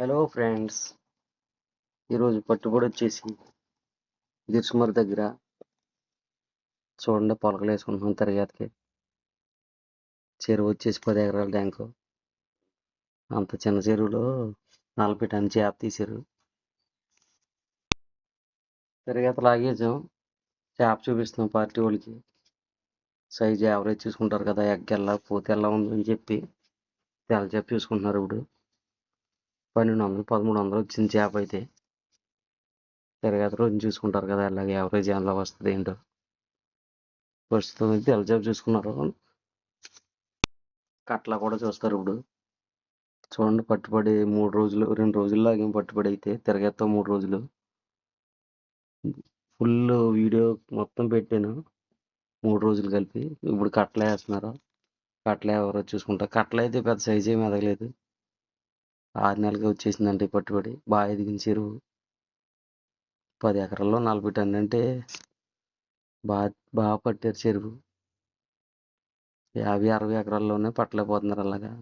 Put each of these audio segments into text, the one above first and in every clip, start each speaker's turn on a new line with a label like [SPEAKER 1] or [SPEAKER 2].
[SPEAKER 1] Hello friends ఈరోజు పట్టుబడి వచ్చేసి గిరిసుమర్ దగ్గర చూడండి పొలకలు వేసుకుంటున్నాం తిరగేతకి. చెరువు వచ్చేసి పది ఎకరాల ట్యాంకు. అంత చిన్న చెరువులో నలభై టన్ చేప తీసారు తరగతి లాగేసాం చేప చూపిస్తున్నాం పార్టీ వాళ్ళకి. సైజ్ యావరేజ్ చూసుకుంటారు కదా ఎగ్గెల్లా పోతే ఎలా ఉందని చెప్పి తెల్ల చేప చూసుకుంటున్నారు ఇప్పుడు. పన్నెండు వందలు పదమూడు వందలు వచ్చింది చేప అయితే. తిరగత రోజు చూసుకుంటారు కదా అలాగే యావరేజ్ ఎలా వస్తుంది ఏంటో. ప్రస్తుతం అయితే తెల్ల చేప చూసుకున్నారు. కట్ల కూడా చూస్తారు ఇప్పుడు. చూడండి పట్టుబడి మూడు రోజులు రెండు రోజుల్లో ఏం పట్టుబడి అయితే తిరగేస్తాం మూడు రోజులు. ఫుల్ వీడియో మొత్తం పెట్టాను. మూడు రోజులు కలిపి. ఇప్పుడు కట్టలు వేస్తున్నారు. కట్టలు ఎవరో చూసుకుంటారు కట్ల అయితే పెద్ద సైజ్ ఏమి ఎదగలేదు. ఆరు నెలలకి వచ్చేసిందండి పట్టుబడి. బాగా ఎదిగిన చెరువు. పది ఎకరాల్లో నలభై టన్ను అంటే బాగా బాగా పట్టారు చెరువు. యాభై అరవై ఎకరాల్లోనే పట్టలేకపోతున్నారు అలాగా.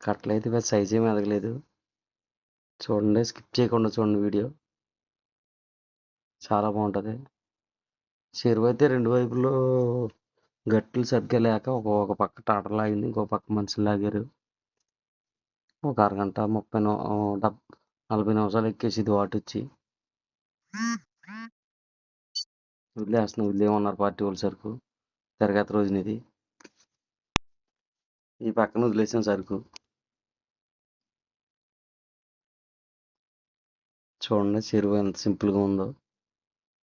[SPEAKER 1] కట్టలు అయితే పెద్ద సైజ్ ఏమి ఎదగలేదు చూడండి స్కిప్ చేయకుండా చూడండి వీడియో. చాలా బాగుంటుంది. చెరువు అయితే రెండు వైపులో గట్లు సరిగ్గా లేక ఒక ఒక పక్క టాటర్ లాగింది ఇంకో పక్క మనుషులు లాగారు. ఒక అరగంట ముప్పై నలభై నిమిషాలు ఎక్కేసి వాటి వచ్చి. వదిలేస్తున్నాం వదిలేమన్నారు పార్టీ వాళ్ళ సరుకు. తిరగత రోజున ఇది ఈ పక్కన వదిలేసాం సరుకు. చూడండి చెరువు ఎంత సింపుల్గా ఉందో.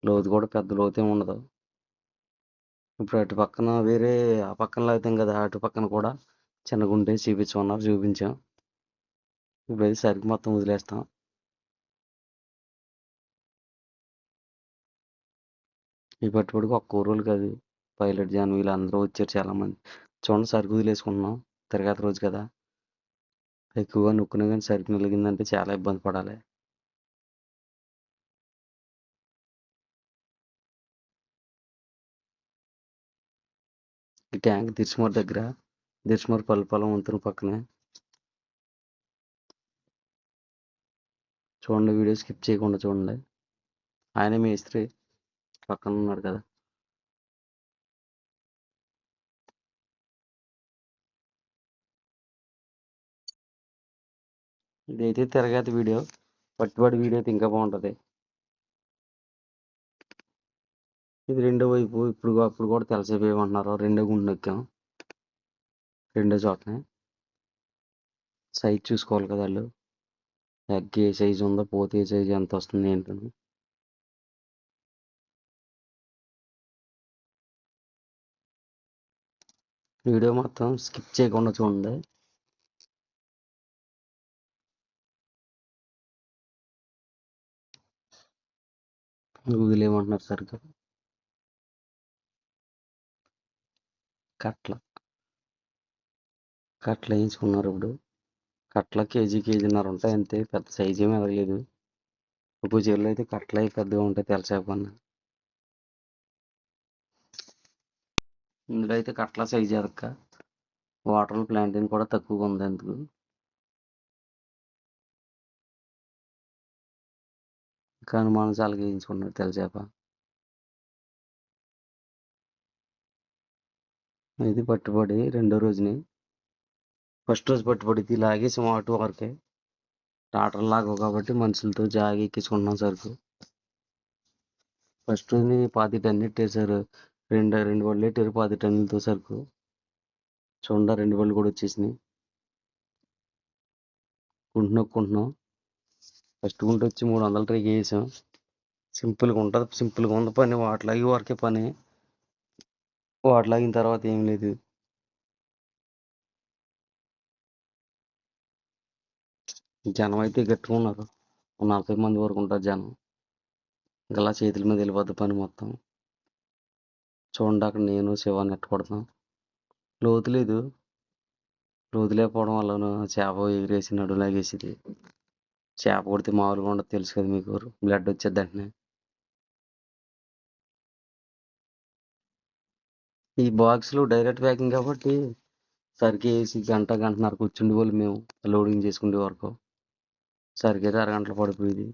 [SPEAKER 1] లోతు కూడా పెద్ద లోతు ఏమి ఉండదు. ఇప్పుడు అటు పక్కన వేరే ఆ పక్కన లాగుతాం కదా అటు పక్కన కూడా చిన్న గుంటే చూపించమన్నారు చూపించాం. ఇప్పుడు అయితే సరుకు మొత్తం వదిలేస్తాం. ఈ పట్టుబడికి ఒక్క ఊరోళ్ళు కాదు పైలట్ జాన్ వీళ్ళు అందరూ వచ్చారు చాలామంది. చూడండి సరుకు వదిలేసుకుంటున్నాం తిరగత రోజు కదా. ఎక్కువగా నొక్కునే కానీ సరుకు నిలిగిందంటే చాలా ఇబ్బంది పడాలి. ఈ ట్యాంక్ దిర్శమర్ దగ్గర దిర్శమర్ పల్లిపొలం వంతున పక్కనే. చూడండి వీడియో స్కిప్ చేయకుండా చూడండి. ఆయన మేస్త్రి పక్కన ఉన్నాడు కదా. ఇదైతే తిరగతి వీడియో. పట్టుబడి వీడియో అయితే ఇంకా బాగుంటుంది. ఇది రెండో వైపు ఇప్పుడు అప్పుడు కూడా తెలసేపేయమంటున్నారు రెండో గుండు ఎక్కాం రెండో చోటనే. సైజ్ చూసుకోవాలి కదా వాళ్ళు. ఎగ్ ఏ సైజు ఉందో? పోతే ఏ సైజు ఎంత వస్తుంది ఏంటని. వీడియో మొత్తం స్కిప్ చేయకుండా చూడండి. వదిలేయమంటున్నారు సరిగ్గా. కట్ల. కట్ల వేయించుకున్నారు ఇప్పుడు. కట్ల కేజీ కేజీన్నర ఉంటాయి అంతే. పెద్ద సైజ్ ఏమి ఎదగలేదు ఇప్పుడు చెల్లు అయితే కట్ల పెద్దగా ఉంటాయి తెలచేపన్న ఇందులో అయితే కట్ల సైజ్ ఎదక్క వాటర్ ప్లాంటింగ్ కూడా తక్కువగా ఉంది అందుకు. ఇంకా అనుమానం చాలా వేయించుకున్నారు తెలచేప ఇది పట్టుబడి రెండో రోజుని ఫస్ట్ రోజు పట్టుబడి ఇది లాగేసి వరకే. టాటర్ లాగవు కాబట్టి మనుషులతో జాగి ఎక్కించుకున్నాం సరుకు. ఫస్ట్ రోజుని పాతి టన్ను ఎట్టేశారు రెండు రెండు బళ్ళు ఎట్టారు పాతి టన్నులతో సరుకు. చూడండి రెండు బళ్ళు కూడా వచ్చేసినాయి. గుంటు ఫస్ట్ గుంట వచ్చి మూడు వందల ట్రీకి వేసాం సింపుల్గా ఉంటుంది సింపుల్గా ఉంది పని. వాటిలాగి వరకే పని. వాటిలాగిన తర్వాత ఏం లేదు. జనం అయితే గట్టుకున్నారు నలభై మంది వరకు ఉంటారు జనం. ఇంకా చేతుల మీద వెళ్ళిపోద్ది పని మొత్తం. చూడండి అక్కడ నేను శివ నెట్ కొడతాం లోతు లేదు. లోతు లేకపోవడం వల్ల చేప ఎగిరేసి నడు లాగేసింది. చేప కొడితే మామూలుగా ఉండదు తెలుసు కదా మీకు. బ్లడ్ వచ్చేది వెంటనే. ఈ బాక్స్లో డైరెక్ట్ ప్యాకింగ్ కాబట్టి సరికి వేసి గంట గంటన్నర కూర్చుండే వాళ్ళు మేము. లోడింగ్ చేసుకునే వరకు. సరిగ్గా అయితే అరగంటలో పడిపోయింది.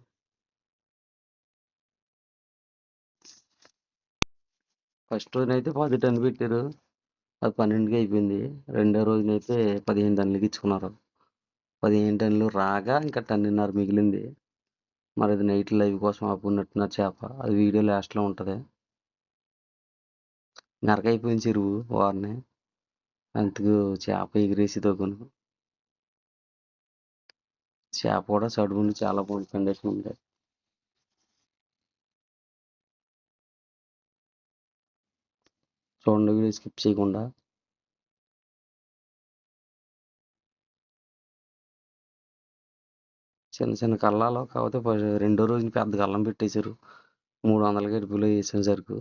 [SPEAKER 1] ఫస్ట్ రోజునైతే పది టన్ను పెట్టారు. అది పన్నెండుకి అయిపోయింది. రెండో రోజునైతే పదిహేను టన్నులకి ఇచ్చుకున్నారు. పదిహేను టన్నులు రాగా ఇంకా టన్నున్నర మిగిలింది. మరి అది నైట్ లైవ్ కోసం ఆపుకున్నట్టున్నారు చేప. అది వీడియో లాస్ట్లో ఉంటుంది. నరకైపోయింది చెరువు వారిని. అందుకు చేప ఎగిరేసి తగ్గును చేప కూడా సడుగుండి చాలా బాగుంది కండిషన్ ఉంది చూడండి వీడియో స్కిప్ చేయకుండా. చిన్న చిన్న కళ్ళాలు కాకపోతే రెండో రోజున పెద్ద కళ్ళం పెట్టేశారు. మూడు వందల గడిపిలో వేసిన సరుకు.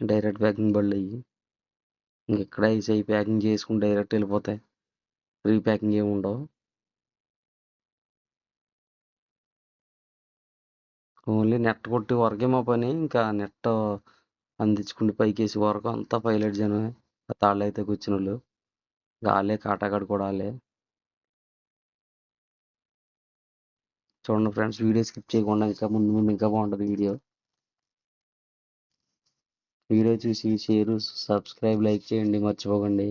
[SPEAKER 1] డైరెక్ట్ ప్యాకింగ్ బళ్ళు అయ్యి. ఇక్కడ వేసి ప్యాకింగ్ చేసుకుని డైరెక్ట్ వెళ్ళిపోతాయి. ప్యాకింగ్ ఏమి ఉండవు. ఓన్లీ నెట్ కొట్టి వరకే మా పని. ఇంకా నెట్ అందించుకుంటే పైకి వేసి వరకు అంతా పైలట్ జనమే. తాళ్ళు అయితే కూర్చుని వాళ్ళు గాలే కాటాకాడు కూడా చూడండి ఫ్రెండ్స్ వీడియో స్కిప్ చేయకుండా ఇంకా ముందు ముందు ఇంకా బాగుంటుంది వీడియో. వీడియో చూసి షేరు సబ్స్క్రైబ్ లైక్ చేయండి మర్చిపోకండి.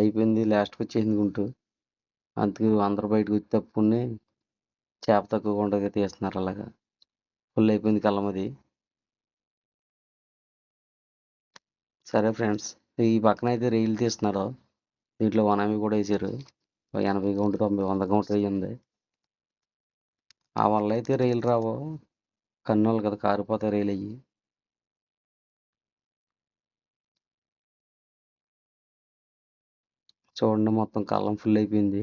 [SPEAKER 1] అయిపోయింది. లాస్ట్కి వచ్చేసింది గుంటు అందుకు అందరు బయటకు వచ్చి తప్పుకుని చేప తక్కువ ఉండగా తీస్తున్నారు అలాగా. ఫుల్ అయిపోయింది కళ్ళమది సరే ఫ్రెండ్స్ ఈ పక్కన అయితే రైలు తీస్తున్నారు. దీంట్లో వనామి కూడా వేసారు. ఎనభై కౌంట్ తొంభై వంద కౌంట్ అయ్యింది ఆ వల్ల అయితే రైలు రావు. కన్నులు కదా కారిపోతాయి రైలు అయ్యి చూడండి మొత్తం కళ్ళం ఫుల్ అయిపోయింది.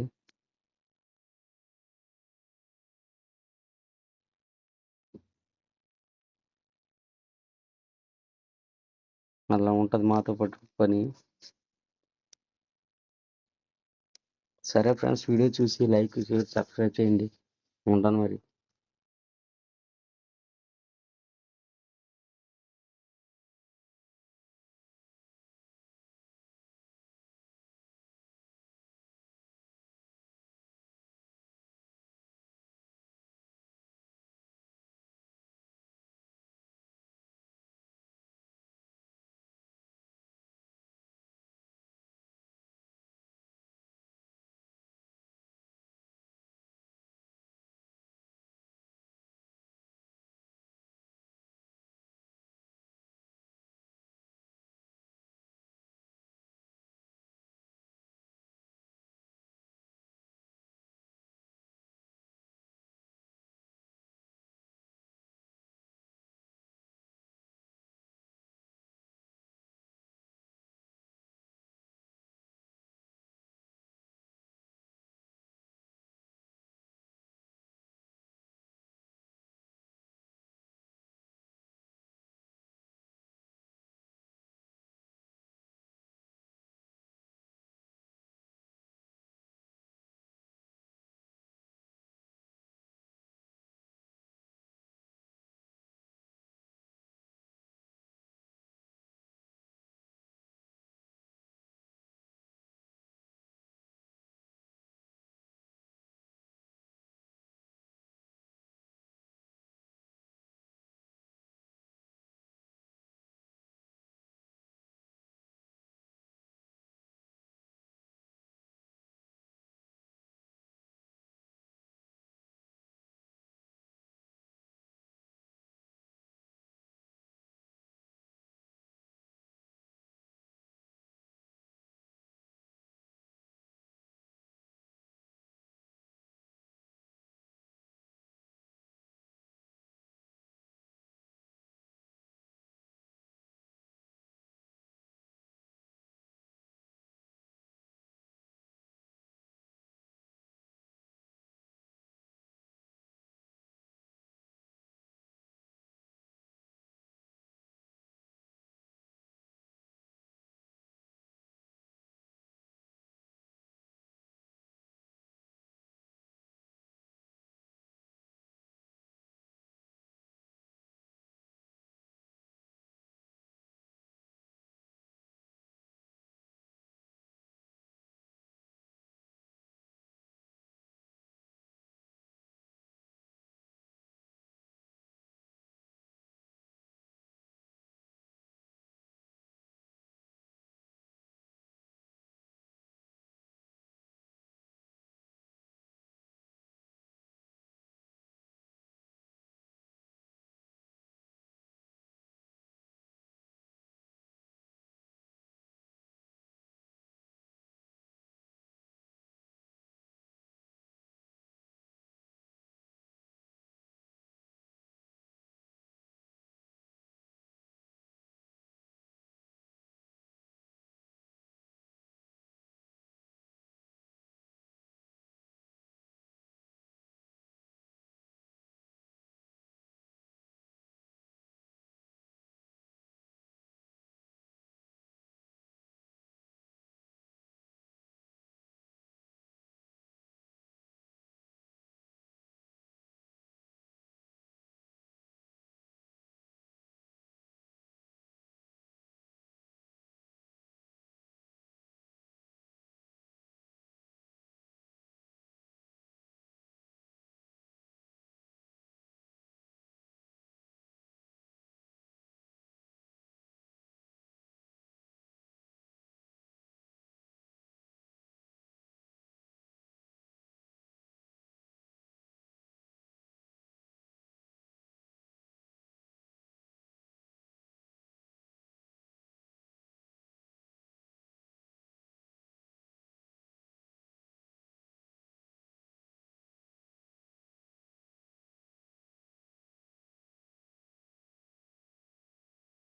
[SPEAKER 1] అలా ఉంటుంది మాతో పాటు పని. సరే ఫ్రెండ్స్ వీడియో చూసి లైక్ షేర్ సబ్స్క్రైబ్ చేయండి. ఉంటాను మరి.